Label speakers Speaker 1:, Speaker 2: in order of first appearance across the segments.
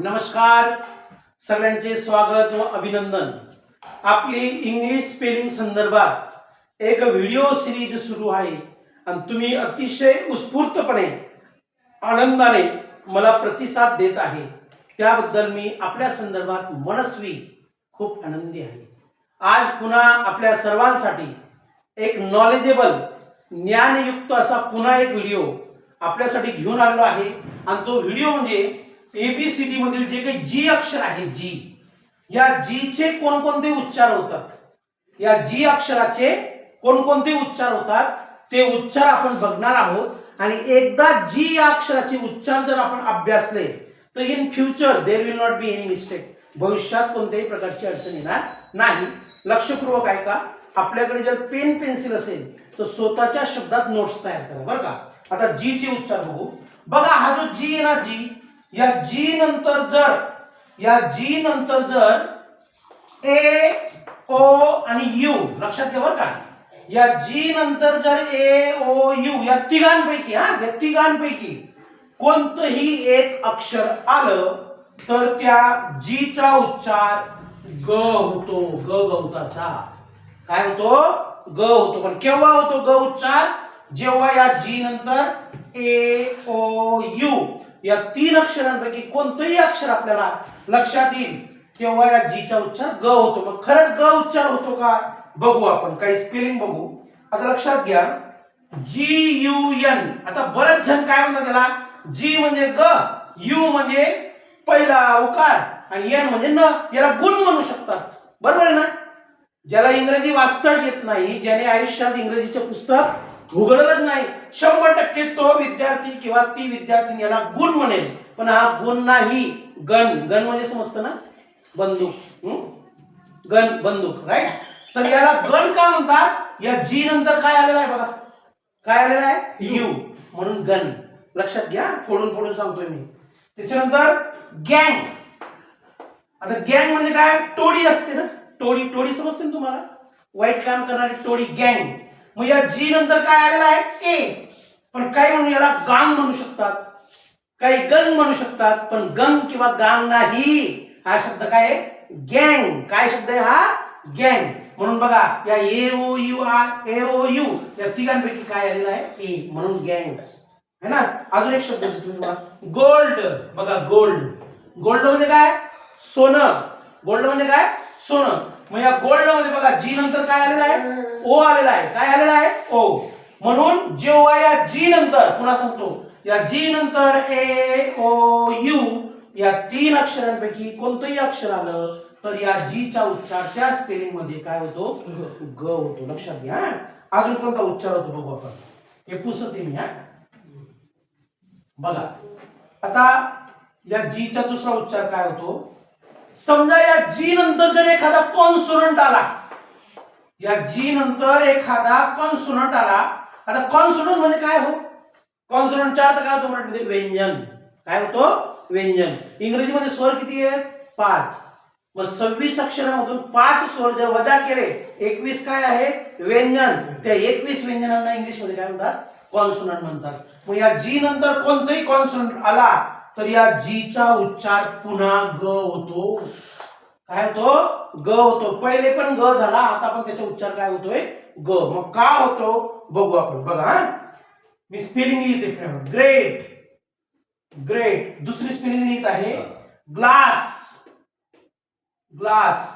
Speaker 1: नमस्कार. सगळ्यांचे स्वागत व अभिनंदन. आपली इंग्लिश स्पेलिंग संदर्भात एक व्हिडिओ सिरीज सुरू आहे. आणि तुम्ही अतिशय उत्स्फूर्तपणे आनंदाने मला प्रतिसाद देत आहे. त्याबद्दल मी आपल्या संदर्भात मनस्वी खूप आनंदी आहे. आज पुन्हा आपल्या सर्वांसाठी एक नॉलेजेबल ज्ञानयुक्त असा पुन्हा एक व्हिडिओ आपल्यासाठी घेऊन आलेलो आहे. आणि तो व्हिडिओ म्हणजे एबीसीडी मधील जे काही जी अक्षर आहे जी या जीचे कोणकोणते उच्चार होतात? या जी अक्षराचे कोणकोणते उच्चार होतात? ते उच्चार आपण बघणार आहोत. आणि एकदा जी या अक्षराचे उच्चार जर आपण अभ्यासले तर in future there will not be any mistake भविष्यात कोणत्याही प्रकारची अडचण येणार नाही. लक्षपूर्वक आहे का आपल्याकडे जर पेन पेन्सिल असेल तर स्वतःच्या शब्दात नोट्स तयार करा बरं का? आता जी चे उच्चार बघू. बघा हा जो जी आहे ना जी या जी नंतर जर या जी नंतर जर ए ओ आणि यू लक्षात घ्या बरं का? या जी नंतर जर ए ओ यू या तिघांपैकी हा या तिघांपैकी कोणतंही एक अक्षर आलं तर त्या जीचा उच्चार ग होतो ग गवताचा. काय होतो? ग होतो. पण केव्हा होतो ग उच्चार? जेव्हा या जी नंतर ए ओ यू या तीन अक्षरांपैकी कोणतंही अक्षर आपल्याला लक्षात येईल तेव्हा या जीचा उच्चार ग होतो. मग खरंच ग उच्चार होतो का? बघू आपण. काही स्पेलिंग बघू. आता लक्षात घ्या. जी यू एन आता बरेच जण काय म्हणतात त्याला? जी म्हणजे ग यू म्हणजे पहिला उकार आणि एन म्हणजे न. याला गुण म्हणू शकतात. बरोबर आहे ना? ज्याला इंग्रजी वाचताच येत नाही ज्याने आयुष्यात इंग्रजीचे पुस्तक उघडलंच नाही. शंभर टक्के तो विद्यार्थी किंवा ती विद्यार्थी याला गुण म्हणेल. पण हा गुण नाही. गण. गण म्हणजे समजतं ना? बंदूक? गण बंदूक राईट तर याला गण का म्हणतात? या जी नंतर काय आलेलं आहे बघा. काय आलेलं आहे? यू म्हणून गण. लक्षात घ्या. फोडून फोडून सांगतोय मी. त्याच्यानंतर गँग आता गँग म्हणजे काय? टोळी असते ना? टोळी टोळी समजते ना तुम्हाला? वाईट काम करणारी टोळी गँग मग या जी नंतर काय आलेलं आहे? ए पण काही म्हणून याला गांग म्हणू शकतात. काही गंग म्हणू शकतात पण गंग किंवा गांग नाही. हा शब्द काय आहे? गँग. काय शब्द आहे हा? गँग. म्हणून बघा या A O U R A O U या तिघांपैकी काय आलेलं आहे? ए म्हणून गँग. है ना? अजून एक शब्द तुम्हाला. गोल्ड बघा गोल्ड गोल्ड म्हणजे काय? सोनं. गोल्ड म्हणजे काय? सोनं. मग या गोल्डमध्ये बघा जी नंतर काय आलेलं आहे? ओ आलेला आहे. काय आलेला आहे? ओ म्हणून जेव्हा या जी नंतर पुन्हा सांगतो या जी नंतर ए ओ यू या तीन अक्षरांपैकी कोणतंही अक्षर आलं तर या जीचा उच्चार त्या स्पेलिंगमध्ये काय होतो? ग होतो. लक्षात घ्या अजून कोणता उच्चार होतो बघू आपण. हे पुसते मी हा. बघा. आता या जीचा दुसरा उच्चार काय होतो? समजा या जी नंतर जर एखादा कॉन्सोनंट आला या जी नंतर एखादा कॉन्सोनंट आला आता कॉन्सोनंट म्हणजे काय हो? कॉन्सोनंटचा अर्थ काय होतो मराठीमध्ये? व्यंजन. काय होतो? व्यंजन. इंग्रजीमध्ये स्वर किती आहेत? पाच. मग सव्वीस अक्षरामधून पाच स्वर जर वजा केले एकवीस काय आहे? व्यंजन. त्या एकवीस व्यंजनांना इंग्लिशमध्ये काय म्हणतात? कॉन्सोनंट म्हणतात मग या जी नंतर कोणतंही कॉन्सोनंट आला तर या जीचा उच्चार पुन्हा ग होतो. काय होतो? ग होतो. पहिले पण ग झाला आता पण त्याचा उच्चार काय होतोय? ग. मग का होतो? बघू आपण. बघा हा. मी स्पेलिंग लिहिते ग्रेट ग्रेट दुसरी स्पेलिंग लिहित आहे. ग्लास ग्लास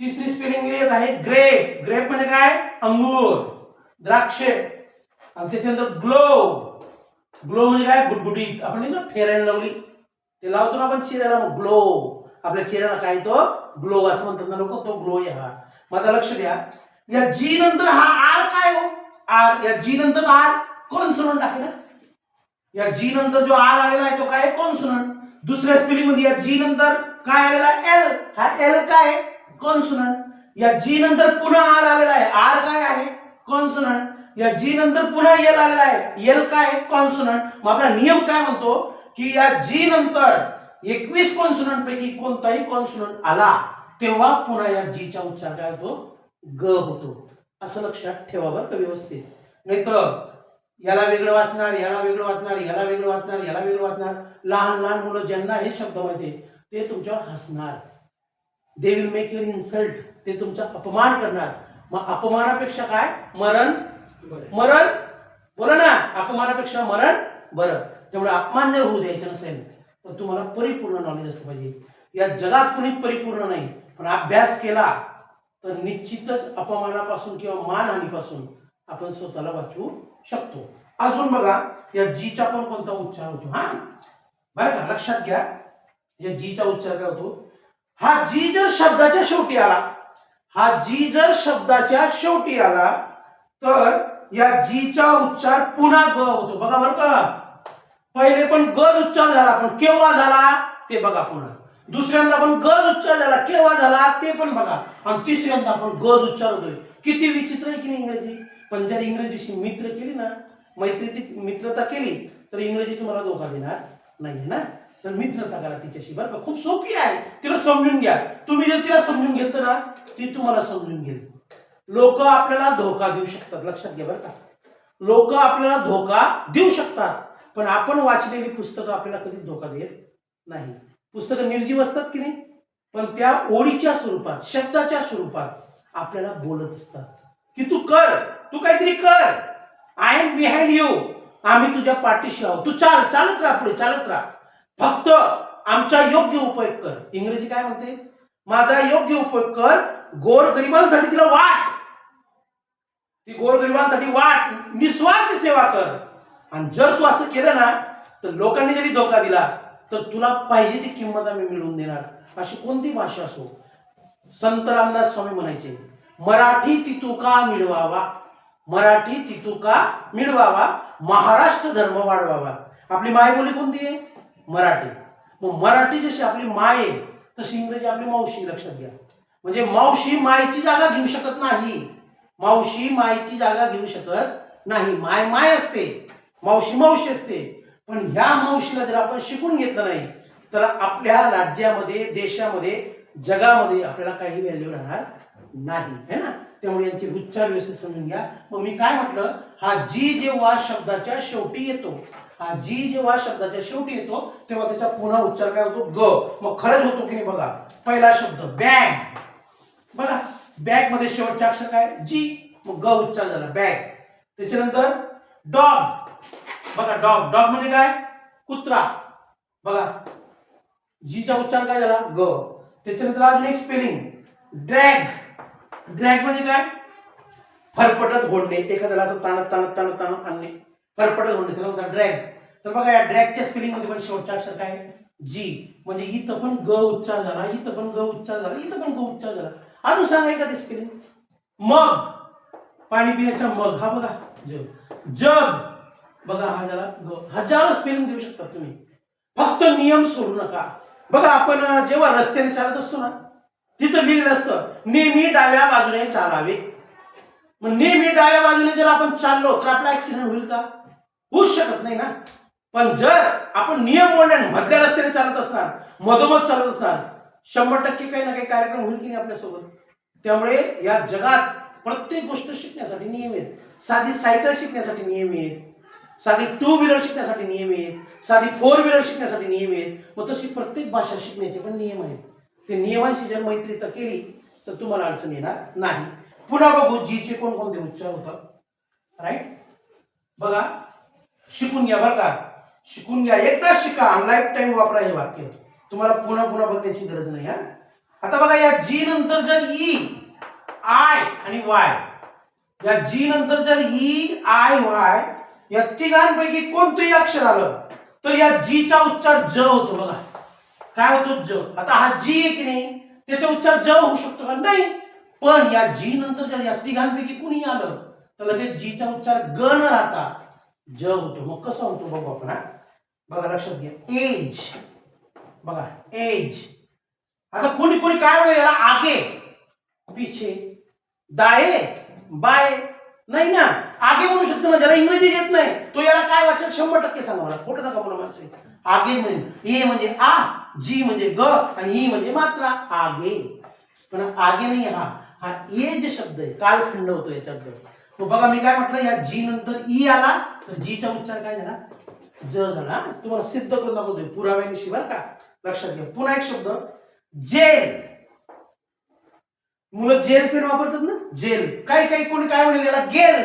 Speaker 1: तिसरी स्पेलिंग लिहित आहे. ग्रेप ग्रेप म्हणजे काय? अंगूर. द्राक्षे. आणि त्याच्यानंतर ग्लो ग्लो म्हणजे काय? गुटगुटीत. आपण नाही ना फेरायला लावली. ते लावतो ना आपण चेहऱ्याला मग ग्लो आपल्या चेहऱ्याला काय तो ग्लो असं म्हणतात ना लोक तो ग्लो आहे हा. मग आता लक्ष द्या. या जी नंतर हा आर काय हो? आर या जी नंतर आर कॉन्सोनंट आहे ना? या जी नंतर जो आर आलेला आहे तो काय कॉन्सोनंट दुसऱ्या स्पेलिंगमध्ये या जी नंतर काय आलेला एल हा एल काय कॉन्सोनंट या जी नंतर पुन्हा आर आलेला आहे. आर काय आहे? कॉन्सोनंट या जी नंतर पुन्हा e एल आलेला आहे एल काय कॉन्सोनंट मग आपला नियम काय म्हणतो? की या जी नंतर एकवीस कॉन्सोनंट पैकी कोणताही कॉन्सोनंट आला तेव्हा पुन्हा या जीचा उच्चार काय होतो? ग होतो. असं लक्षात ठेवा बरं का व्यवस्थित. नाहीतर याला वेगळं वाचणार याला वेगळं वाचणार याला वेगळं वाचणार याला वेगळं वाचणार. लहान लहान मुलं ज्यांना हे शब्द माहिती ते तुमच्यावर हसणार. They will make your insult ते तुमचा अपमान करणार. मग अपमानापेक्षा काय? मरण मरण? बोला ना. अपमानापेक्षा मरण बरं. त्यामुळे अपमान जर होऊ द्यायचं नसेल तर तुम्हाला परिपूर्ण नॉलेज असलं पाहिजे. या जगात कुणी परिपूर्ण नाही पण अभ्यास केला तर निश्चितच अपमानापासून किंवा मानहानीपासून आपण स्वतःला वाचवू शकतो. अजून बघा या जीचा पण कोणता उच्चार होतो? हा? बरं का? लक्षात घ्या. या जीचा उच्चार काय होतो? हा जी जर शब्दाच्या शेवटी आला हा जी जर शब्दाच्या शेवटी आला तर या जीचा उच्चार पुन्हा ग होतो. बघा बरं का. पहिले पण गज उच्चार झाला पण केव्हा झाला? ते बघा पुन्हा. दुसऱ्यांदा पण गज उच्चार झाला केव्हा झाला? ते पण बघा. आणि तिसऱ्यांदा पण गज उच्चार होतोय. किती विचित्र आहे की नाही इंग्रजी? पण जर इंग्रजीशी मित्र केली ना मैत्री मित्रता केली तर इंग्रजी तुम्हाला धोका देणार नाही ना? तर मित्रता करा तिच्याशी बरं का? खूप सोपी आहे. तिला समजून घ्या. तुम्ही जर तिला समजून घेतलं ना ती तुम्हाला समजून घेईल. लोक आपल्याला धोका देऊ शकतात लक्षात घ्या बरं का. लोक आपल्याला धोका देऊ शकतात पण आपण वाचलेली पुस्तकं आपल्याला कधी धोका देत नाही. पुस्तकं निर्जीव असतात की नाही? पण त्या ओळीच्या स्वरूपात शब्दाच्या स्वरूपात आपल्याला बोलत असतात. की तू कर तू काहीतरी कर. आय एम बिहाइंड यू आम्ही तुझ्या पाठीशी आहोत. तू चाल चालत राहा पुढे चालत राहा. फक्त आमचा योग्य उपयोग कर. इंग्रजी काय म्हणते? माझा योग्य उपयोग कर गोर गरिबांसाठी तिला वाट. ती गोरगरिबांसाठी वाट निस्वार्थ सेवा कर. आणि जर तू असं केलं ना तर लोकांनी जरी धोका दिला तर तुला पाहिजे ती किंमत आम्ही मिळवून देणार. अशी कोणती भाषा असो? संत रामदास स्वामी म्हणायचे मराठी तितुका मिळवावा. मराठी तितुका मिळवावा. महाराष्ट्र धर्म वाढवावा. आपली मायबोली कोणती आहे? मराठी. मग मराठी जशी आपली माय आहे तशी इंग्रजी आपली मावशी लक्षात घ्या. म्हणजे मावशी मायची जागा घेऊ शकत नाही. मावशी मायची जागा घेऊ शकत नाही. माय माय असते मावशी मावशी असते. पण ह्या मावशीला जर आपण शिकून घेतलं नाही तर आपल्या राज्यामध्ये देशामध्ये जगामध्ये आपल्याला काही व्हॅल्यू राहणार नाही. है ना? त्यामुळे यांचे उच्चार व्यवस्थित समजून घ्या. मग मी काय म्हटलं? हा जी जेव्हा शब्दाच्या शेवटी येतो हा जी जेव्हा शब्दाच्या शेवटी येतो तेव्हा त्याचा पुन्हा उच्चार काय होतो? ग. मग खरंच होतो की नाही बघा? पहिला शब्द बॅग बघा. बॅगमध्ये शेवटचा अक्षर काय? जी मग ग उच्चार झाला. बॅग त्याच्यानंतर डॉग बघा डॉग डॉग म्हणजे काय? कुत्रा. बघा. जीचा उच्चार काय झाला? ग त्याच्यानंतर आज नेक्स्ट स्पेलिंग ड्रॅग ड्रॅग म्हणजे काय? फरफटत ओढणे एखाद्याला असं ताणत ताणत ताणत ताणत आणणे. फरफटत ओढणे त्याला म्हणतात ड्रॅग तर बघा या ड्रॅगच्या स्पेलिंगमध्ये पण शेवटचा अक्षर काय? जी म्हणजे इथं पण ग उच्चार झाला इथं पण ग उच्चार झाला इथं पण ग उच्चार झाला. अजून सांगा का दिसतील मग. पाणी पिण्याचा मग. हा बघा. जग. जग. बघा हा झाला ग. हजारो स्पेलिंग देऊ शकता तुम्ही. फक्त नियम सोडू नका. बघा आपण जेव्हा रस्त्याने चालत असतो ना तिथं लिहिलं असतं नेहमी डाव्या बाजूने चालावे. मग नेहमी डाव्या बाजूने जर आपण चाललो तर आपला ऍक्सिडेंट होईल का? होऊच शकत नाही ना. पण जर आपण नियम मोडल्याने मधल्या रस्त्याने चालत असणार मधोमध चालत असणार शंभर टक्के काही ना काही कार्यक्रम होईल की नाही आपल्यासोबत? त्यामुळे या जगात प्रत्येक गोष्ट शिकण्यासाठी नियम आहेत. साधी सायकल शिकण्यासाठी नियम आहेत. साधी टू व्हीलर शिकण्यासाठी नियम आहेत. साधी फोर व्हीलर शिकण्यासाठी नियम आहेत. मग तशी प्रत्येक भाषा शिकण्याचे पण नियम आहेत. ते नियमांशी जर मैत्री तर केली तर तुम्हाला अडचण येणार नाही. पुन्हा बघू जीचे कोणकोणते उच्चार होतात. राईट बघा शिकून घ्या बरं का. शिकून घ्या. एकदाच शिका. लाईफ टाईम वापरा हे वाक्य. तुम्हाला पुन्हा पुन्हा बघण्याची गरज नाही हा? आता बघा या जी नंतर जर e, ई आय आणि वाय या जी नंतर जर ई आय वाय या तिघांपैकी कोणतंही अक्षर आलं तर या जीचा उच्चार ज होतो बघा. काय होतो ज आता हा जी आहे की नाही त्याचा उच्चार ज होऊ शकतो का? नाही. पण या जी नंतर जर या तिघांपैकी कुणी आलं तर लगेच जीचा उच्चार ग न राहता ज होतो. मग कसं होतो बघू आपण बघा लक्षात घ्या. एज बघा एज आता कोणी कोणी काय म्हणेल याला आगे. पिछे. दाये बाय. नाही ना. आगे म्हणू शकतो ना ज्याला इंग्रजी येत नाही तो याला काय वाचन? शंभर टक्के सांगा मला खोटं नका बोला माणसे आगे म्हणजे ए म्हणजे आ जी म्हणजे ग आणि ही म्हणजे मात्रा. आगे. पण आगे नाही हा. हा एज शब्द आहे. कालखंड होतो याच्यात बघा मी काय म्हटलं या जी नंतर ई आला तर जीचा उच्चार काय झाला? ज झाला. तुम्हाला सिद्ध करून दाखवतोय. पुराव्याने शिवाय का? लक्षात घ्या. पुन्हा एक शब्द. जेल. मुलं जेल पेन वापरतात ना? जेल. काही काही कोणी काय म्हणेल याला? गेल.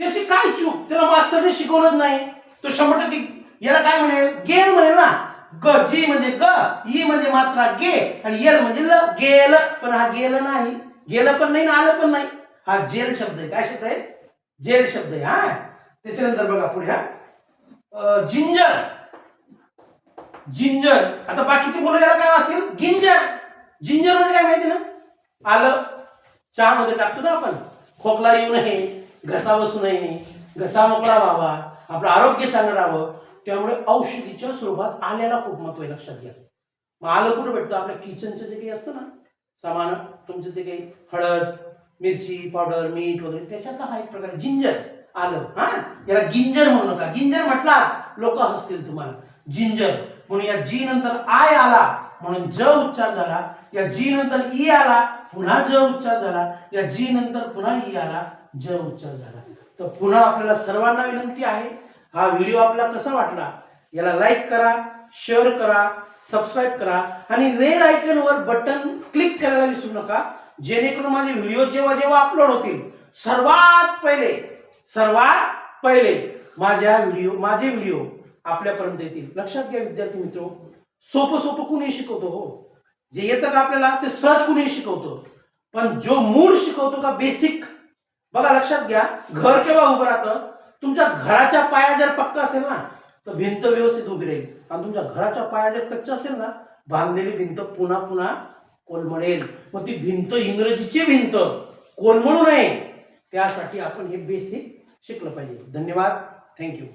Speaker 1: त्याची काय चूक? त्याला मास्तरने शिकवलंच नाही. तो शंभर टक्के याला काय म्हणेल? गेल म्हणेल ना? ग जी म्हणजे ग ई म्हणजे मात्रा गे आणि यल म्हणजे ल गेल. पण हा गेल नाही. गेलं पण नाही ना आलं पण नाही. हा जेल शब्द आहे. काय शब्द आहे? जेल शब्द आहे. हा. त्याच्यानंतर बघा पुढे हा. जिंजर. जिंजर. आता बाकीचे मुलं याला काय असतील गिंजर जिंजर म्हणजे काय माहिती ना? आलं. चहामध्ये टाकतो ना आपण. खोकला येऊ नये घसा बसू नये घसा मोकळा व्हावा आपलं आरोग्य चांगलं राहावं. त्यामुळे औषधीच्या स्वरूपात आल्याला खूप महत्त्व आहे लक्षात घ्या. मग आलं कुठं भेटतं? आपल्या किचनचं जे काही असतं ना सामान तुमचं ते काही हळद मिरची पावडर मीठ वगैरे त्याच्यातला हा एक प्रकार जिंजर आलं. हा? याला गिंजर म्हणू नका. गिंजर म्हटला लोक हसतील तुम्हाला. जिंजर. म्हणून या जी नंतर आय आला म्हणून ज उच्चार झाला. या जी नंतर ई आला पुन्हा ज उच्चार झाला. या जी नंतर पुन्हा ई आला ज उच्चार झाला. तर पुन्हा आपल्याला सर्वांना विनंती आहे हा व्हिडिओ आपल्याला कसा वाटला? याला लाईक करा शेअर करा सबस्क्राईब करा आणि वेल वर बटन क्लिक करायला विसरू नका. जेणेकरून माझे व्हिडिओ जेव्हा जेव्हा अपलोड होतील सर्वात पहिले सर्वात पहिले माझ्या व्हिडिओ माझे व्हिडिओ आपल्यापर्यंत येतील. लक्षात घ्या विद्यार्थी मित्र सोपं सोपं कुणी शिकवतो हो. जे येतं का आपल्याला ते सहज कुणी शिकवतो. पण जो मूळ शिकवतो का बेसिक बघा लक्षात घ्या घर केव्हा उभं राहतं? तुमच्या घराच्या पाया जर पक्का असेल ना तर भिंत व्यवस्थित उभी राहील. आणि तुमच्या घराच्या पाया जर कच्चा असेल ना बांधलेली भिंत पुन्हा पुन्हा कोलमडेल. मग ती भिंत इंग्रजीची भिंत कोलमडू नये. त्यासाठी आपण हे बेसिक शिकलं पाहिजे. धन्यवाद. थँक्यू